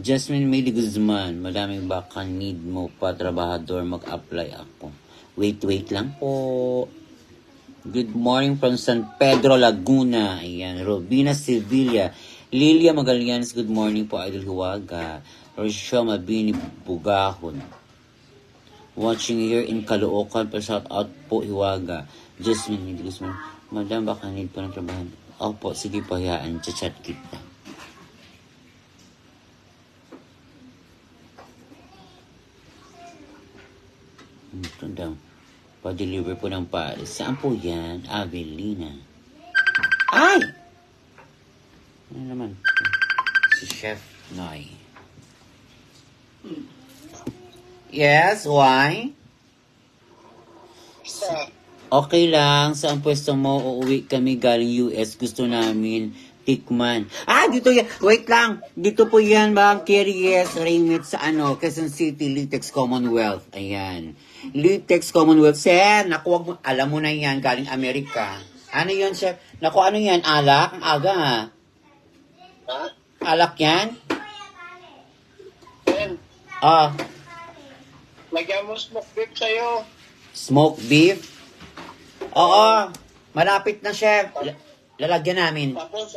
Jasmine Meli Guzman, madaming baka need mo pa trabahador mag-apply ako. Wait, wait lang po. Good morning from San Pedro, Laguna. Ayan, Robina Sevilla. Lilia Magallanes, good morning po, Idol Huwaga. Rochelle Mabini Bugahon. Watching here in Caloocan, pa shout out po Hiwaga. Jasmine Meli Guzman, madam baka need po ng trabaho. Opo, sige po, hayaan, chat kita. Ito daw. Pa-deliver po ng Paris. Saan po yan? Avelina. Ay! Ano naman? Si Chef Noy. Yes, why? Okay lang. Saan pwesto mo? Uuwi kami galing US. Gusto namin tikman. Ah, dito yan. Wait lang. Dito po yan, Bang Curious Remit sa ano, Quezon City, Litex Commonwealth. Ayan. Litex Commonwealth. Sir, naku, wag mo, alam mo na yan, galing Amerika. Ano yun, Chef? Naku, ano yan? Alak? Ang aga, ha? ha? Alak yan? Ben, Ah, lagyan mo smoke beef sa'yo. smoked beef? Oo. Malapit na, Chef. L- lalagyan namin. Tapos,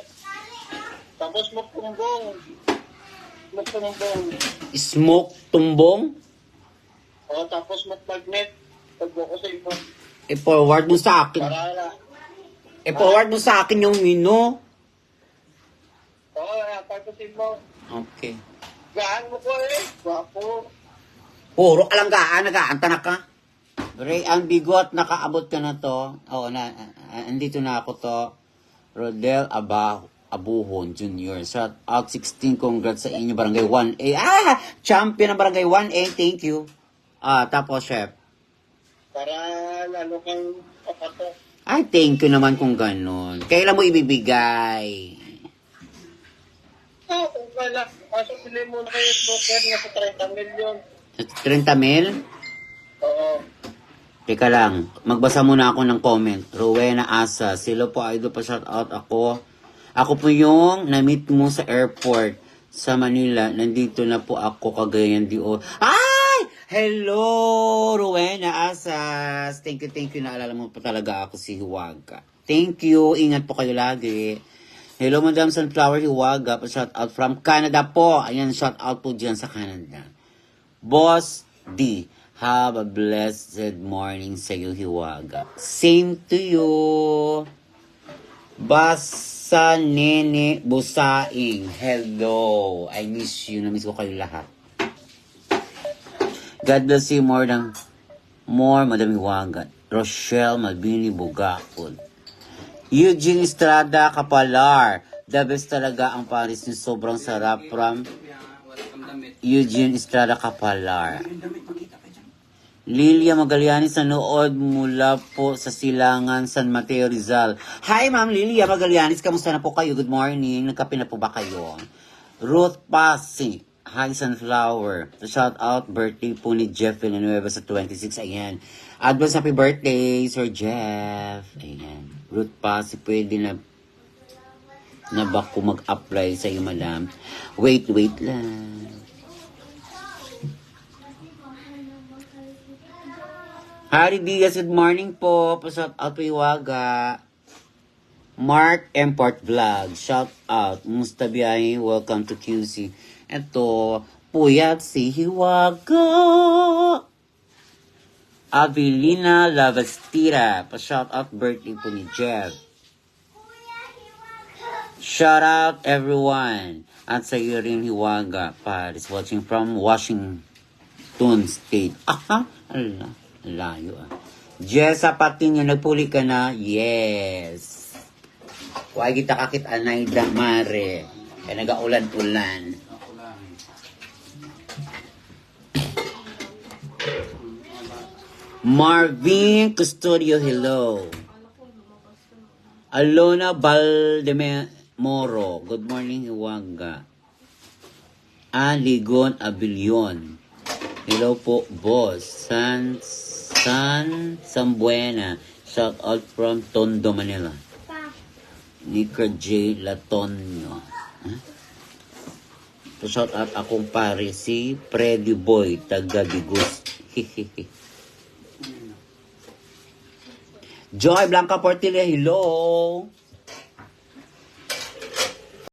tapos mo tumbong. Mo tumbong. Smoked tumbong? O, tapos mo magnet. Tagbo ko sa iyo. I-forward mo sa akin. Para. I-forward mo sa akin yung menu. Oo, tapusin mo. Okay. Gaan mo ko eh. Wapo. Puro ka lang gaan, nagaanta na ka. Ray, ang bigot, nakaabot ka na to. Oo, na, ah, andito na ako to. Rodel Aba, Abuhon Jr. Shout out 16, congrats sa inyo, Barangay 1A. Ah! Champion ng Barangay 1A, thank you. Ah, tapos, chef. Para lalo kang papato. Ay, thank you naman kung ganun. Kailan mo ibibigay? Ah, kung kala. Kaso pili mo na kayo smoker nga sa 30 million. 30 mil? Oo. Teka lang, magbasa muna ako ng comment. Rowena Asa, sila po idol pa shout out ako. Ako po yung na-meet mo sa airport sa Manila. Nandito na po ako, Cagayan de Oro. Ay! Hello, Rowena Asas. Thank you, thank you. Naalala mo pa talaga ako si Hiwaga. Thank you. Ingat po kayo lagi. Hello, Madam Sunflower Hiwaga. Shout out from Canada po. Ayan, shout out po dyan sa Canada. Boss D, have a blessed morning sa iyo, Hiwaga. Same to you. Basa Nene Busaing. Hello. I miss you. Na-miss ko kayo lahat. God bless you more than more, Madam Hiwaga. Rochelle Malbini Bugakol. Eugene Estrada Kapalar. The best talaga ang Paris ni sobrang sarap from Eugene Estrada Kapalar. Lilia Magallanes nanood mula po sa Silangan, San Mateo, Rizal. Hi, Ma'am Lilia Magallanes. Kamusta na po kayo? Good morning. Nagkape na po ba kayo? Ruth Pasi. Hi, Sunflower. Shout out, birthday po ni Jeff Villanueva sa 26. Ayan. Advance happy birthday, Sir Jeff. Ayan. Ruth Pasi, pwede na na ba ko mag-apply sa iyo, madam? Wait, wait lang. Harry Diaz, good morning po. Pasat out po Iwaga. Mark Import Vlog, shout out. Musta biyahe, welcome to QC. Ito, puyat si Hiwaga. Avelina Lavastira, pa-shout out birthday po ni Jeff. Shout out everyone. At sa iyo rin Hiwaga, Paris, watching from Washington State. Aha, ala, layo ah. Jessa Patiño, nagpuli ka na? Yes. Huwag kita kakit anay da mare. Kaya nagaulan-ulan. Marvin Custodio, hello. Alona Valdemoro, good morning, Hiwaga. Aligon Abilion. Hello po, boss. San, San Sambuena. Shout out from Tondo, Manila. Nika J. Latonio. Huh? Shout out akong pare si Freddy Boy, taga Bigus. Joy Blanca Portilla, hello!